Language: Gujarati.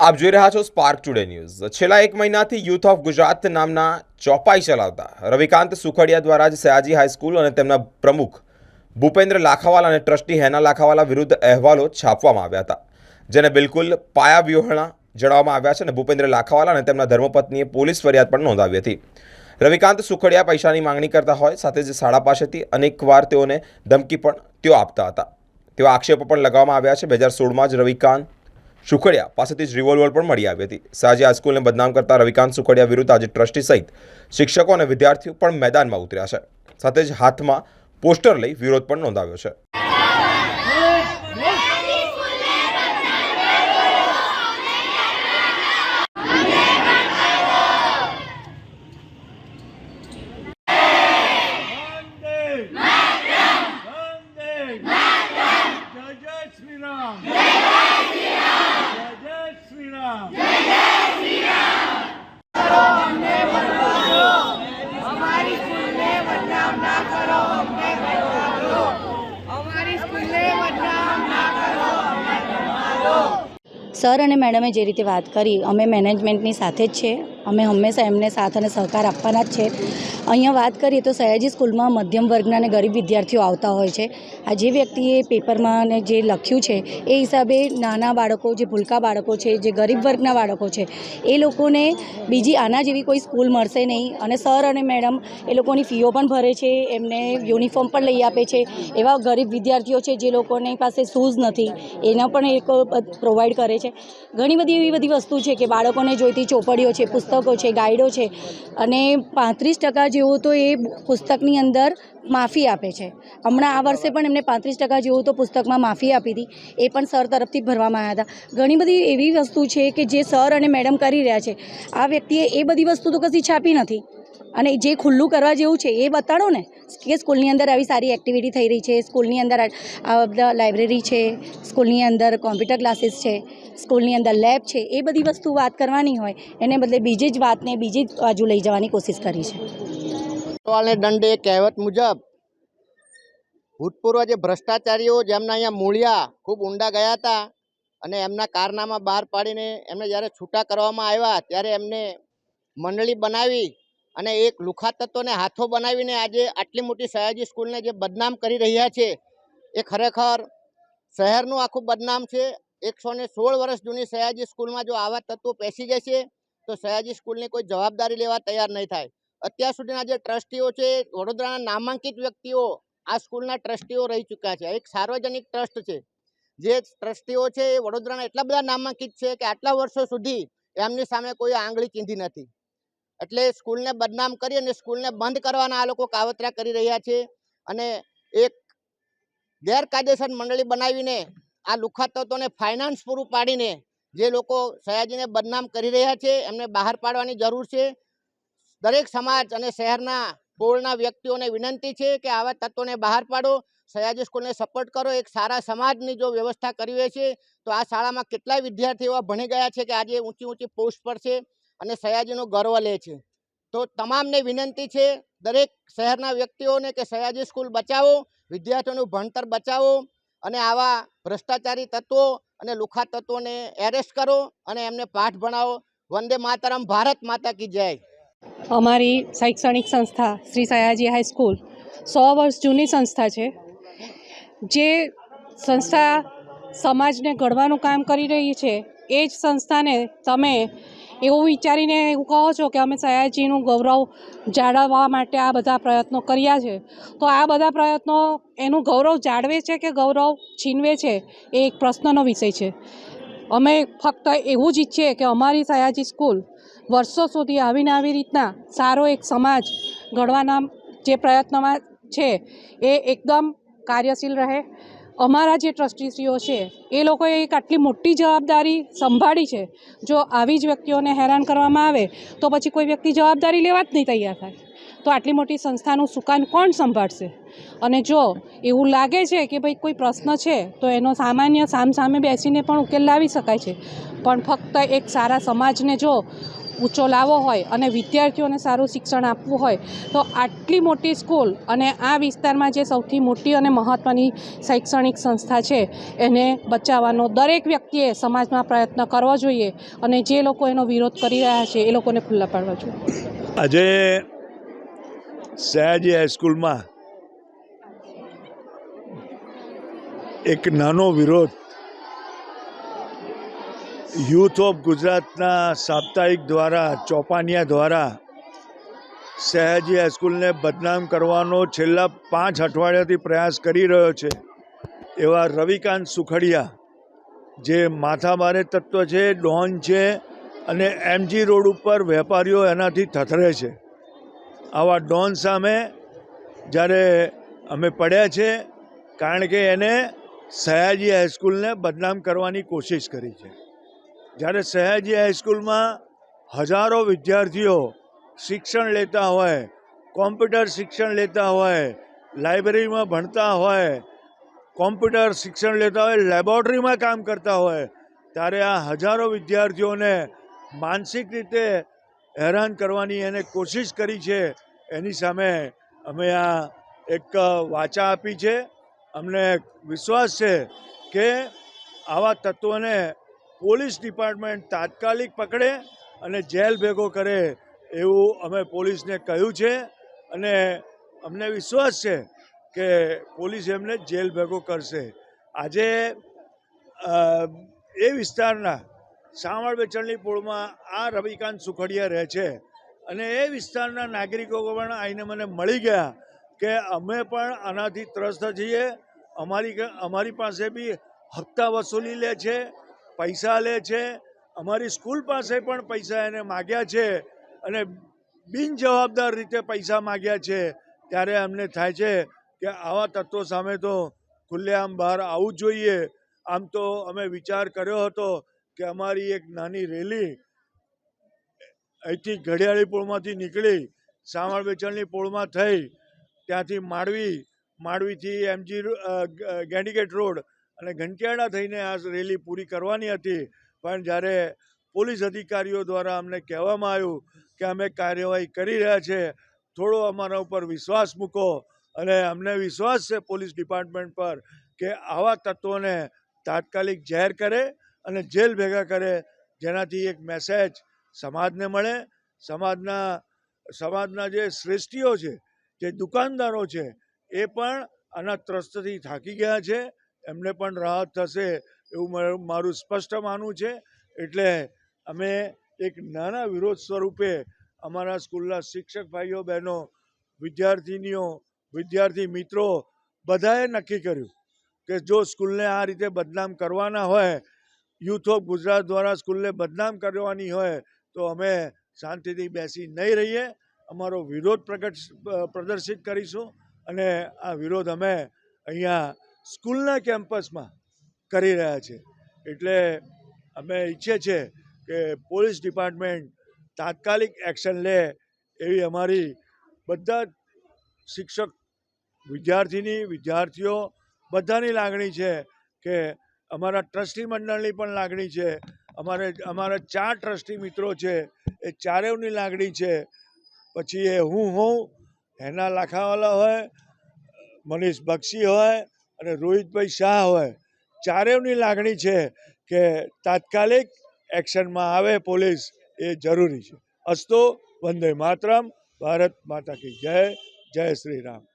આપ જોઈ રહ્યા છો સ્પાર્ક ટુડે ન્યૂઝ છેલ્લા એક મહિનાથી યુથ ઓફ ગુજરાત નામના ચોપાઈ ચલાવતા રવિકાંત સુખડિયા દ્વારા જ સયાજી હાઈસ્કૂલ અને તેમના પ્રમુખ ભૂપેન્દ્ર લાખાવાલા અને ટ્રસ્ટી હેના લાખાવાલા વિરુદ્ધ અહેવાલો છાપવામાં આવ્યા હતા, જેને બિલકુલ પાયાવ્યુહણા જણાવવામાં આવ્યા છે અને ભૂપેન્દ્ર લાખાવાલા અને તેમના ધર્મપત્નીએ પોલીસ ફરિયાદ પણ નોંધાવી હતી. રવિકાંત સુખડિયા પૈસાની માંગણી કરતા હોય, સાથે જ શાળા પાસેથી અનેકવાર તેઓને ધમકી પણ તેઓ આપતા હતા. તેવા આક્ષેપો પણ લગાવવામાં આવ્યા છે. બે હજાર સોળમાં જ રવિકાંત સુખડિયા પાસેથી જ રિવોલ્વર પણ મળી આવી હતી. સાજી આ સ્કૂલને બદનામ કરતા રવિકાંત સુખડિયા વિરુદ્ધ આજે ટ્રસ્ટી સહિત શિક્ષકો અને વિદ્યાર્થીઓ પણ મેદાનમાં ઉતર્યા છે. સાથે જ હાથમાં પોસ્ટર લઈ વિરોધ પણ નોંધાવ્યો છે. સર અને મેડમે જે રીતે વાત કરી, અમે મેનેજમેન્ટની સાથે જ છે. અમે હંમેશા એમને સાથ અને સહકાર આપવાના જ છે. અહીંયા વાત કરીએ તો સયાજી સ્કૂલમાં મધ્યમ વર્ગના અને ગરીબ વિદ્યાર્થીઓ આવતા હોય છે. આ જે વ્યક્તિએ પેપરમાં અને જે લખ્યું છે, એ હિસાબે નાના બાળકો, જે ભૂલકા બાળકો છે, જે ગરીબ વર્ગના બાળકો છે, એ લોકોને બીજી આના જેવી કોઈ સ્કૂલ મળશે નહીં. અને સર અને મેડમ એ લોકોની ફીઓ પણ ભરે છે, એમને યુનિફોર્મ પણ લઈ આપે છે. એવા ગરીબ વિદ્યાર્થીઓ છે જે લોકોની પાસે શૂઝ નથી, એના પણ એ પ્રોવાઈડ કરે છે. ઘણી બધી એવી બધી વસ્તુ છે કે બાળકોને જોઈતી ચોપડીઓ છે, પુસ્તકો છે, ગાઈડો છે અને પાંત્રીસ ટકા જેવું તો એ પુસ્તકની અંદર માફી આપે છે. હમણાં આ વર્ષે પણ એમને પાંત્રીસ ટકા જેવું તો પુસ્તકમાં માફી આપી હતી. એ પણ સર તરફથી ભરવામાં આવ્યા હતા. ઘણી બધી એવી વસ્તુ છે કે જે સર અને મેડમ કરી રહ્યા છે. આ વ્યક્તિએ એ બધી વસ્તુ તો કશી છાપી નથી. અને જે ખુલ્લું કરવા જેવું છે, એ બતાડો ને કે સ્કૂલની અંદર આવી સારી એક્ટિવિટી થઈ રહી છે. સ્કૂલની અંદર આ બધા લાઇબ્રેરી છે, સ્કૂલની અંદર કોમ્પ્યુટર ક્લાસીસ છે, સ્કૂલની અંદર લેબ છે, એ બધી વસ્તુ વાત કરવાની હોય, એને બદલે બીજી જ વાતને બીજી જ બાજુ લઈ જવાની કોશિશ કરી છે. વાળને દંડે કહેવત મુજબ, ભૂતપૂર્વ જે ભ્રષ્ટાચારીઓ જેમના અહીંયા મૂળિયા ખૂબ ઊંડા ગયા હતા અને એમના કારનામા બહાર પાડીને એમને જ્યારે છૂટા કરવામાં આવ્યા, ત્યારે એમને મંડળી બનાવી અને એક લુખા તત્વોને હાથો બનાવીને આજે આટલી મોટી સયાજી સ્કૂલને જે બદનામ કરી રહ્યા છે, એ ખરેખર શહેરનું આખું બદનામ છે. એકસો ને સોળ વર્ષ જૂની સયાજી સ્કૂલમાં જો આવા તત્વો પેસી જશે, તો સયાજી સ્કૂલની કોઈ જવાબદારી લેવા તૈયાર નહીં થાય. અત્યાર સુધીના જે ટ્રસ્ટીઓ છે, વડોદરાના નામાંકિત વ્યક્તિઓ આ સ્કૂલના ટ્રસ્ટીઓ રહી ચૂક્યા છે. એક સાર્વજનિક ટ્રસ્ટ છે. જે ટ્રસ્ટીઓ છે એ વડોદરાના એટલા બધા નામાંકિત છે કે આટલા વર્ષો સુધી એમની સામે કોઈ આંગળી ચીંધી નથી. એટલે સ્કૂલને બદનામ કરી અને સ્કૂલને બંધ કરવાના આ લોકો કાવતરા કરી રહ્યા છે અને એક ગેરકાયદેસર મંડળી બનાવીને આ લુખા તત્વોને ફાઇનાન્સ પૂરું પાડીને જે લોકો સયાજીને બદનામ કરી રહ્યા છે, એમને બહાર પાડવાની જરૂર છે. દરેક સમાજ અને શહેરના પોળના વ્યક્તિઓને વિનંતી છે કે આવા તત્વોને બહાર પાડો. સયાજી સ્કૂલને સપોર્ટ કરો. એક સારા સમાજની જો વ્યવસ્થા કરી હોય છે, તો આ શાળામાં કેટલાય વિદ્યાર્થીઓ ભણી ગયા છે કે આજે ઊંચી ઊંચી પોસ્ટ પર છે અને સયાજીનો ગર્વ લે છે. તો તમામને વિનંતી છે, દરેક શહેરના વ્યક્તિઓને કે સયાજી સ્કૂલ બચાવો, વિદ્યાર્થીઓનું ભણતર બચાવો અને આવા ભ્રષ્ટાચારી તત્વો અને લુખા તત્વોને એરેસ્ટ કરો અને એમને પાઠ ભણાવો. વંદે માતરમ, ભારત માતા કી જય. અમારી શૈક્ષણિક સંસ્થા શ્રી સયાજી હાઈસ્કૂલ સો વર્ષ જૂની સંસ્થા છે, જે સંસ્થા સમાજને ઘડવાનું કામ કરી રહી છે, એ જ સંસ્થાને તમે એવું વિચારીને એવું કહો છો કે અમે સયાજીનું ગૌરવ જાળવવા માટે આ બધા પ્રયત્નો કર્યા છે, તો આ બધા પ્રયત્નો એનું ગૌરવ જાળવે છે કે ગૌરવ છીનવે છે, એ એક પ્રશ્નનો વિષય છે. અમે ફક્ત એવું જ ઈચ્છીએ કે અમારી સયાજી સ્કૂલ વર્ષો સુધી આવીને આવી રીતના સારો એક સમાજ ઘડવાના જે પ્રયત્નમાં છે એ એકદમ કાર્યશીલ રહે. અમારા જે ટ્રસ્ટીશ્રીઓ છે, એ લોકોએ એક આટલી મોટી જવાબદારી સંભાળી છે. જો આવી જ વ્યક્તિઓને હેરાન કરવામાં આવે, તો પછી કોઈ વ્યક્તિ જવાબદારી લેવા જ નહીં તૈયાર થાય. તો આટલી મોટી સંસ્થાનું સુકાન કોણ સંભાળશે? અને જો એવું લાગે છે કે ભાઈ કોઈ પ્રશ્ન છે, તો એનો સામાન્ય સામ સામે બેસીને પણ ઉકેલ લાવી શકાય છે. પણ ફક્ત એક સારા સમાજને જો ઊંચો લાવવો હોય અને વિદ્યાર્થીઓને સારું શિક્ષણ આપવું હોય, તો આટલી મોટી સ્કૂલ અને આ વિસ્તારમાં જે સૌથી મોટી અને મહત્ત્વની શૈક્ષણિક સંસ્થા છે, એને બચાવવાનો દરેક વ્યક્તિએ સમાજમાં પ્રયત્ન કરવો જોઈએ અને જે લોકો એનો વિરોધ કરી રહ્યા છે, એ લોકોને ખુલ્લા પાડવા જોઈએ. આજે સયાજી હાઈસ્કૂલમાં એક નાનો વિરોધ. યુથ ઓફ ગુજરાતના સાપ્તાહિક દ્વારા, ચોપાનિયા દ્વારા સયાજી હાઈસ્કૂલને બદનામ કરવાનો છેલ્લા પાંચ અઠવાડિયાથી પ્રયાસ કરી રહ્યો છે. એવા રવિકાંત સુખડિયા, જે માથાભારે તત્વ છે, ડોન છે અને એમજી રોડ ઉપર વેપારીઓ એનાથી થથરે છે. આવા ડોન સામે જ્યારે અમે પડ્યા છે, કારણ કે એને સયાજી હાઈસ્કૂલને બદનામ કરવાની કોશિશ કરી છે. જ્યારે સયાજી હાઈસ્કૂલમાં હજારો વિદ્યાર્થીઓ શિક્ષણ લેતા હોય, કોમ્પ્યુટર શિક્ષણ લેતા હોય, લાઇબ્રેરીમાં ભણતા હોય, કોમ્પ્યુટર શિક્ષણ લેતા હોય, લેબોરેટરીમાં કામ કરતા હોય, ત્યારે આ હજારો વિદ્યાર્થીઓને માનસિક રીતે હેરાન કરવાની એને કોશિશ કરી છે. એની સામે અમે આ એક વાચા આપી છે. અમને વિશ્વાસ છે કે આવા તત્વોને પોલીસ ડિપાર્ટમેન્ટ તાત્કાલિક પકડે અને જેલ ભેગો કરે એવું અમે પોલીસને કહ્યું છે. અને અમને વિશ્વાસ છે કે પોલીસ એમને જેલ ભેગો કરશે. આજે એ વિસ્તારના સાવણ વેચાણની પોળમાં આ રવિકાંત સુખડિયા રહે છે. અને એ વિસ્તારના નાગરિકો પણ આવીને મને મળી ગયા કે અમે પણ આનાથી ત્રસ્ત છીએ. અમારી અમારી પાસે બી હપ્તા વસૂલી લે છે, પૈસા લે છે. અમારી સ્કૂલ પાસે પણ પૈસા એને માગ્યા છે અને બિનજવાબદાર રીતે પૈસા માગ્યા છે. ત્યારે અમને થાય છે કે આવા તત્વો સામે તો ખુલ્લેઆમ બહાર આવવું જોઈએ. આમ તો અમે વિચાર કર્યો હતો કે અમારી એક નાની રેલી અહીંથી ઘડિયાળી પોળમાંથી નીકળી, સાવણ વેચાણની પોળમાં થઈ, ત્યાંથી માંડવી, માંડવીથી એમજી ગેન્ડીગેટ રોડ અને ઘંટિયાળા થઈને આ રેલી પૂરી કરવાની હતી. પણ જ્યારે પોલીસ અધિકારીઓ દ્વારા અમને કહેવામાં આવ્યું કે અમે કાર્યવાહી કરી રહ્યા છે, થોડો અમારા ઉપર વિશ્વાસ મૂકો અને અમને વિશ્વાસ છે પોલીસ ડિપાર્ટમેન્ટ પર કે આવા તત્વોને તાત્કાલિક જાહેર કરે અને જેલ ભેગા કરે, જેનાથી એક મેસેજ સમાજને મળે. સમાજના સમાજના જે શ્રેષ્ઠીઓ છે, જે દુકાનદારો છે, એ પણ આના ત્રસ્તથી થાકી ગયા છે. એમને પણ રાહત થશે એવું મારું- સ્પષ્ટ માનવું છે. એટલે અમે એક નાના વિરોધ સ્વરૂપે અમારા સ્કૂલના શિક્ષક ભાઈઓ, બહેનો, વિદ્યાર્થીનીઓ, વિદ્યાર્થી મિત્રો બધાએ નક્કી કર્યું કે જો સ્કૂલને આ રીતે બદનામ કરવાના હોય યુથ ઓફ ગુજરાત દ્વારા સ્કૂલને બદનામ કરવાની હોય તો અમે શાંતિથી બેસી નહીં રહીએ. અમારો વિરોધ પ્રગટ પ્રદર્શિત કરીશું અને આ વિરોધ અમે અહીંયા સ્કૂલના કેમ્પસમાં કરી રહ્યા છે. એટલે અમે ઈચ્છીએ છીએ કે પોલીસ ડિપાર્ટમેન્ટ તાત્કાલિક એક્શન લે એવી અમારી બધા શિક્ષક વિદ્યાર્થીની, વિદ્યાર્થીઓ બધાની લાગણી છે કે અમારા ટ્રસ્ટી મંડળની પણ લાગણી છે. અમારે, અમારા ચાર ટ્રસ્ટી મિત્રો છે. એ ચારેવની લાગણી છે. પછી એ હું હોઉં, હેના લાખાવાલા હોય, મનીષ બક્ષી હોય અને રોહિતભાઈ શાહ હોય. ચારેવની લાગણી છે કે તાત્કાલિક એક્શનમાં આવે પોલીસ એ જરૂરી છે. અસ્તો વંદે માતરમ. ભારત માતા કી જય. જય શ્રી રામ.